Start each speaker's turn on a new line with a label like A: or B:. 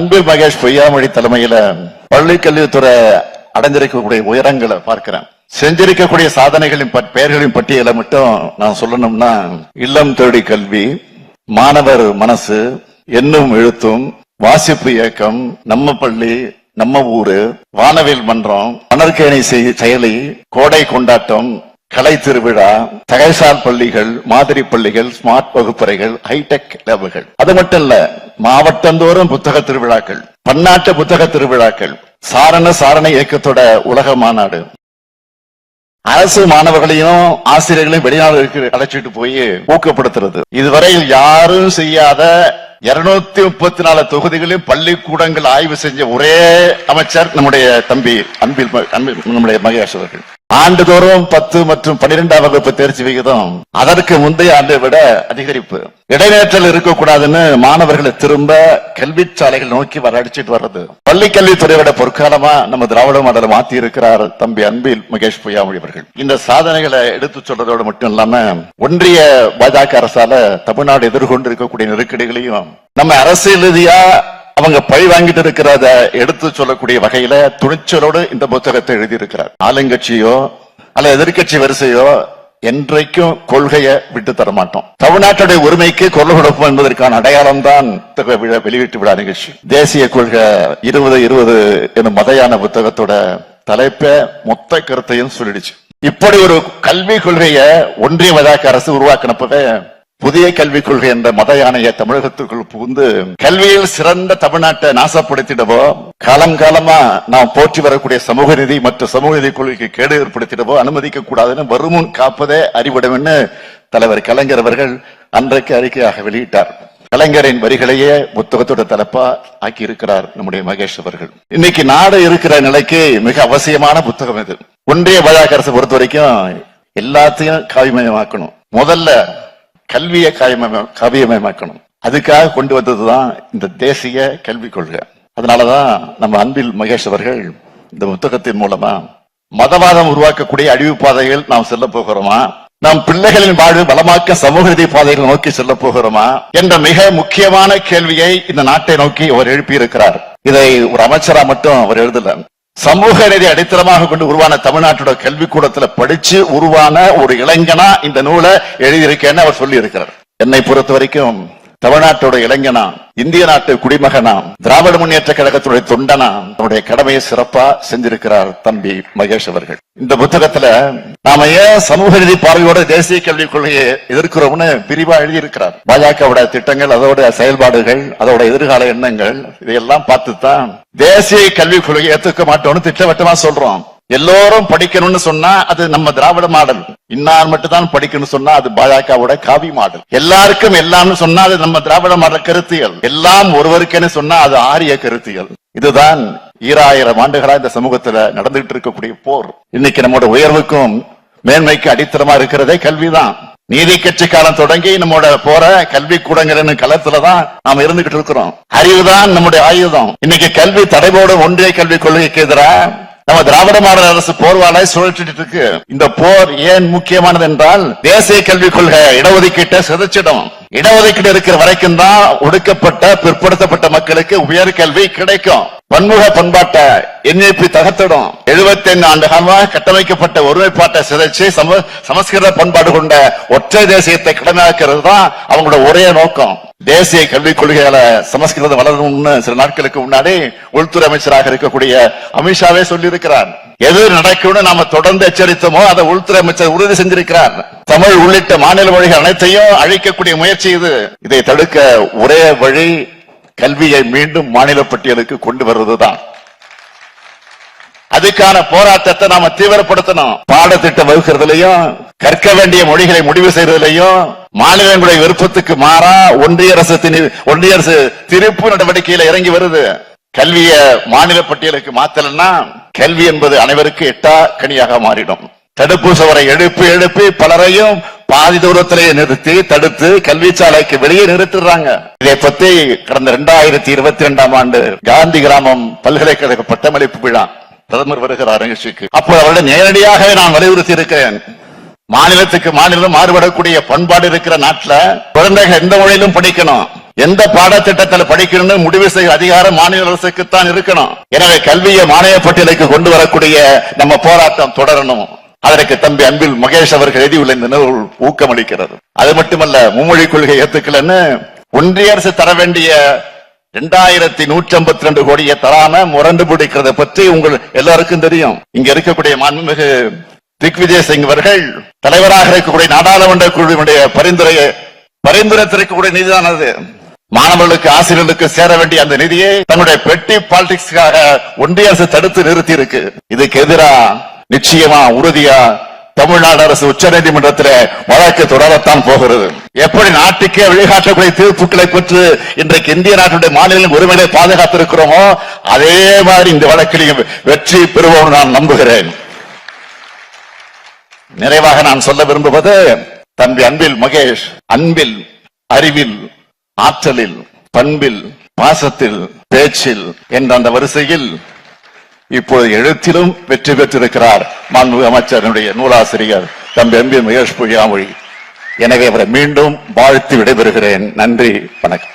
A: அன்பு மகேஷ் பொய்யாமொழி தலைமையில பள்ளி கல்வித்துறை அடைஞ்சிருக்கக்கூடிய உயரங்களை பார்க்கிறேன். செஞ்சிருக்கக்கூடிய சாதனைகளின் பட்- பெயர்களின் பட்டியலை மட்டும் நான் சொல்லணும்னா இல்லம் தேடி கல்வி மாணவர் மனசு என்னும் எழுத்தும் வாசிப்பு இயக்கம் நம்ம பள்ளி நம்ம ஊரு வானவில் மன்றம் மணற்கேணி செயலி கோடை கொண்டாட்டம் கலை திருவிழா தகைசால் பள்ளிகள் மாதிரி பள்ளிகள் ஸ்மார்ட் வகுப்பறைகள் ஹைடெக் லேபுகள் அது மட்டும் இல்ல மாவட்டந்தோறும் புத்தக திருவிழாக்கள் பன்னாட்டு புத்தக திருவிழாக்கள் சாரண சாரண இயக்கத்தோட உலக மாநாடு. அரசு மாணவர்களையும் ஆசிரியர்களையும் வெளிநாடுகளுக்கு அழைச்சிட்டு போய் ஊக்கப்படுத்துறது. இதுவரையில் யாரும் செய்யாத இருநூத்தி முப்பத்தி நாலு தொகுதிகளில் பள்ளிக்கூடங்கள் ஆய்வு செஞ்ச ஒரே அமைச்சர் நம்முடைய தம்பி அன்பில் அன்பில் நம்முடைய மகேஷ் அவர்கள். ஆண்டுதோறும் பத்து மற்றும் பன்னிரெண்டாம் வகுப்பு தேர்ச்சி விகிதம். அதற்கு முந்தைய ஆண்டை விட அதிகரிப்பு. இடைநேற்றல் இருக்கக்கூடாதுன்னு மாணவர்களை திரும்ப கல்வி சாலைகள் நோக்கி வர அடிச்சிட்டு வர்றது. பள்ளி விட பொற்காலமா நம்ம திராவிட மாடல மாத்தி இருக்கிறார் தம்பி அன்பில் மகேஷ் பொய்யாமொழி அவர்கள். இந்த சாதனைகளை எடுத்து சொல்றதோடு மட்டும் இல்லாம ஒன்றிய பாஜக அரசால தமிழ்நாடு எதிர்கொண்டு இருக்கக்கூடிய நெருக்கடிகளையும் நம்ம அரசியல் ரீதியா அவங்க பழி வாங்கிட்டு இருக்கிறத எடுத்து சொல்லக்கூடிய வகையில துணிச்சலோடு இந்த புத்தகத்தை எழுதியிருக்கிறார். ஆளுங்கட்சியோ அல்ல எதிர்கட்சி வரிசையோ என்றைக்கும் கொள்கையை விட்டு தர மாட்டோம். தமிழ்நாட்டுடைய உரிமைக்கு குரல் கொடுப்போம் என்பதற்கான அடையாளம் தான் வெளியீட்டு விழா நிகழ்ச்சி. தேசிய கொள்கை இருபது இருபது எனும் மதையான புத்தகத்தோட தலைப்ப மொத்த கருத்தையும் சொல்லிடுச்சு. இப்படி ஒரு கல்வி கொள்கையை ஒன்றிய வழக்கு அரசு உருவாக்கினப்பவே புதிய கல்விக் கொள்கை என்ற மத யானையை தமிழகத்துக்குள் புகுந்து கல்வியில் சிறந்த தமிழ்நாட்டை நாசப்படுத்திடவோ காலங்காலமா நாம் போற்றி வரக்கூடிய சமூக நிதி மற்றும் சமூக நிதி கொள்கைக்கு கேடு ஏற்படுத்திடவோ அனுமதிக்க கூடாதுன்னு வருமுன் காப்பதே அறிவிடம்னு தலைவர் கலைஞர் அவர்கள் அன்றைக்கு அறிக்கையாக வெளியிட்டார். கலைஞரின் வரிகளையே புத்தகத்தோட தலைப்பா ஆக்கி இருக்கிறார் நம்முடைய மகேஷ் அவர்கள். இன்னைக்கு நாடு இருக்கிற நிலைக்கு மிக அவசியமான புத்தகம் இது. ஒன்றிய வழக்கு அரசு பொறுத்த வரைக்கும் எல்லாத்தையும் காவிமயமாக்கணும். முதல்ல கல்வியை காயமய காவியமயமாக்கணும். அதுக்காக கொண்டு வந்ததுதான் இந்த தேசிய கல்விக் கொள்கை. அதனாலதான் நம்ம அன்பில் மகேஷ் அவர்கள் இந்த புத்தகத்தின் மூலமா மதவாதம் உருவாக்கக்கூடிய அழிவு பாதைகள் நாம் செல்ல போகிறோமா? நம் பிள்ளைகளின் வாழ்வு பலமாக்க சமூக நீதி பாதைகள் நோக்கி செல்ல போகிறோமா? என்ற மிக முக்கியமான கேள்வியை இந்த நாட்டை நோக்கி அவர் எழுப்பியிருக்கிறார். இதை ஒரு அமைச்சரா மட்டும் அவர் எழுதல. சமூக நீதி அடித்தளமாக கொண்டு உருவான தமிழ்நாட்டோட கல்விக்கூடத்துல படிச்சு உருவான ஒரு இளைஞனா இந்த நூலை எழுதியிருக்கேன்னு அவர் சொல்லி இருக்கிறார் என்னை பொறுத்த வரைக்கும் தமிழ்நாட்டோட இளைஞனா இந்திய நாட்டு குடிமகனா திராவிட முன்னேற்ற கழகத்துடைய தொண்டனாம் தன்னுடைய கடமையை சிறப்பா செஞ்சிருக்கிறார் தம்பி மகேஷ் அவர்கள். இந்த புத்தகத்துல நாம ஏன் சமூக நீதி பார்வையோட தேசிய கல்விக் கொள்கையை எதிர்க்கிறோம்னு விரிவா எழுதியிருக்கிறார். பாஜகவோட திட்டங்கள் அதோட செயல்பாடுகள் அதோட எதிர்கால எண்ணங்கள் இதையெல்லாம் பார்த்து தான் தேசிய கல்விக் கொள்கையை ஏத்துக்க மாட்டோம்னு திட்டவட்டமா சொல்றோம். எல்லோரும் படிக்கணும்னு சொன்னா அது நம்ம திராவிட மாடல். இன்னார் மட்டும் தான் படிக்கணும்னு சொன்னா அது பாஜகவோட காவி மாடல். எல்லாருக்கும் எல்லாம்னு சொன்னா அது நம்ம திராவிட மாடல் கருத்தியல். எல்லாம் ஒருவருக்கேன்னு சொன்னா அது ஆரிய கருத்தியல். இதுதான் ஈராயிரம் ஆண்டுகளா இந்த சமூகத்துல நடந்துகிட்டு இருக்கக்கூடிய போர். இன்னைக்கு நம்மோட உயர்வுக்கும் மேன்மைக்கு அடித்தளமா இருக்கிறதே கல்விதான். நீதி கட்சி காலம் தொடங்கி நம்மோட போற கல்வி கூடங்கள் களத்துலதான் நாம இருந்துகிட்டு இருக்கிறோம். அறிவுதான் நம்முடைய ஆயுதம். இன்னைக்கு கல்வி தடைபோடு ஒன்றிய கல்விக் கொள்கைக்கு எதிராக நம்ம திராவிட மாடல் அரசு போர்வாலை சுழற்றிட்டு இருக்கு. இந்த போர் ஏன் முக்கியமானது என்றால் தேசிய கல்விக் கொள்கை இடஒதுக்கீட்டை சிதைச்சிடும். இடஒதுக்கீடு இருக்கிற வரைக்கும் தான் ஒடுக்கப்பட்ட பிற்படுத்தப்பட்ட மக்களுக்கு உயர் கல்வி கிடைக்கும். பன்முக பண்பாட்டை என்ஐபி தகர்த்திடும். 75 ஆண்டு காலமாக கட்டமைக்கப்பட்ட ஒருமைப்பாட்டை சிதைச்சு சம சமஸ்கிருத பண்பாடு கொண்ட ஒற்றை தேசியத்தை கடமையாக்குறது தான் அவங்களோட ஒரே நோக்கம். தேசிய கல்விக் கொள்கையால சமஸ்கிருதம் வளரணும்னு சில நாட்களுக்கு முன்னாடி உள்துறை அமைச்சராக இருக்கக்கூடிய அமித்ஷாவே சொல்லியிருக்கிறார். எது நடக்கும்னு நாம தொடர்ந்து எச்சரித்தோமோ அதை உள்துறை அமைச்சர் உறுதி செஞ்சிருக்கிறார். தமிழ் உள்ளிட்ட மாநில மொழிகள் அனைத்தையும் அழிக்கக்கூடிய முயற்சி இது. இதை தடுக்க ஒரே வழி கல்வியை மீண்டும் மாநில பட்டியலுக்கு கொண்டு வருவதுதான் அதுக்கான போராட்டத்தை நாம தீவிரப்படுத்தணும். பாடத்திட்டம் வகுக்கிறதுலயும் கற்க வேண்டிய மொழிகளை முடிவு செய்யறதுலயும் மாநிலங்களுடைய விருப்பத்துக்கு மாறா ஒன்றிய அரசு ஒன்றிய அரசு திருப்பு நடவடிக்கையில இறங்கி வருது. கல்விய மாநில பட்டியலுக்கு மாத்தலன்னா கல்வி என்பது அனைவருக்கு எட்டா கனியாக மாறிடும். தடுப்பு சுவரை எழுப்பி எழுப்பி பலரையும் பாதி தூரத்திலேயே நிறுத்தி தடுத்து கல்வி சாலைக்கு வெளியே நிறுத்துறாங்க இதை பத்தி கடந்த இரண்டாயிரத்தி இருபத்தி இரண்டாம் ஆண்டு காந்தி கிராமம் பல்கலைக்கழக பட்டமளிப்பு விழா பிரதமர் வருகிறார் நிகழ்ச்சிக்கு. அப்போ அவரிடம் நேரடியாக நான் வலியுறுத்தி இருக்கிறேன் மாநிலத்துக்கு மாநிலம் மாறுபடக்கூடிய பண்பாடு இருக்கிற நாட்டுல குழந்தைகள் எந்த மொழியிலும் படிக்கணும். எந்த பாடத்திட்டத்தில் படிக்கணும்னு முடிவு செய்ய அதிகாரம் மாநில அரசுக்குத்தான் இருக்கணும். எனவே கல்வியை மாநில பட்டியலுக்கு கொண்டு வரக்கூடிய நம்ம போராட்டம் தொடரணும். அதற்கு தம்பி அன்பில் மகேஷ் அவர்கள் எழுதியுள்ள இந்த நூல் ஊக்கமளிக்கிறது. அது மட்டுமல்ல மும்மொழி கொள்கை ஏத்துக்கலன்னு ஒன்றிய அரசு தர வேண்டிய இரண்டாயிரத்தி நூற்றி ஐம்பத்தி ரெண்டு கோடியை தராம முரண்டு பிடிக்கிறத பற்றி உங்கள் எல்லாருக்கும் தெரியும். இங்க இருக்கக்கூடிய மாண்புமிகு திக்விஜய் சிங் அவர்கள் தலைவராக இருக்கக்கூடிய நாடாளுமன்ற குழுவினுடைய பரிந்துரையை பரிந்துரைத்திருக்கக்கூடிய நிதிதான் அது மாணவர்களுக்கு ஆசிரியர்களுக்கு சேர வேண்டிய அந்த நிதியை தன்னுடைய பெட்டி பாலிடிக்ஸ்க்காக ஒன்றிய அரசு தடுத்து நிறுத்தி இருக்கு இதுக்கு எதிரா நிச்சயமா உறுதியா தமிழ்நாடு அரசு உச்சநீதிமன்றத்தில் வழக்கு தொடரத்தான் போகிறது. எப்படி நாட்டுக்கே வழிகாட்டக்கூடிய தீர்ப்புகளை பெற்று இன்றைக்கு இந்திய நாட்டுடைய மாநிலங்களின் உரிமையை பாதுகாத்திருக்கிறோமோ அதே மாதிரி இந்த வழக்கிலையும் வெற்றி பெறுவோம் நான் நம்புகிறேன். நிறைவாக நான் சொல்ல விரும்புவது தம்பி அன்பில் மகேஷ் அன்பில் அறிவில் ஆற்றலில் பண்பில் பாசத்தில் பேச்சில் என்ற அந்த வரிசையில் இப்போது எழுத்திலும் வெற்றி பெற்றிருக்கிறார் மாண்புமிகு அமைச்சருடைய நூலாசிரியர் தம்பி அன்பில் மகேஷ் பொய்யாமொழி எனவே அவரை மீண்டும் வாழ்த்து விடைபெறுகிறேன். நன்றி வணக்கம்.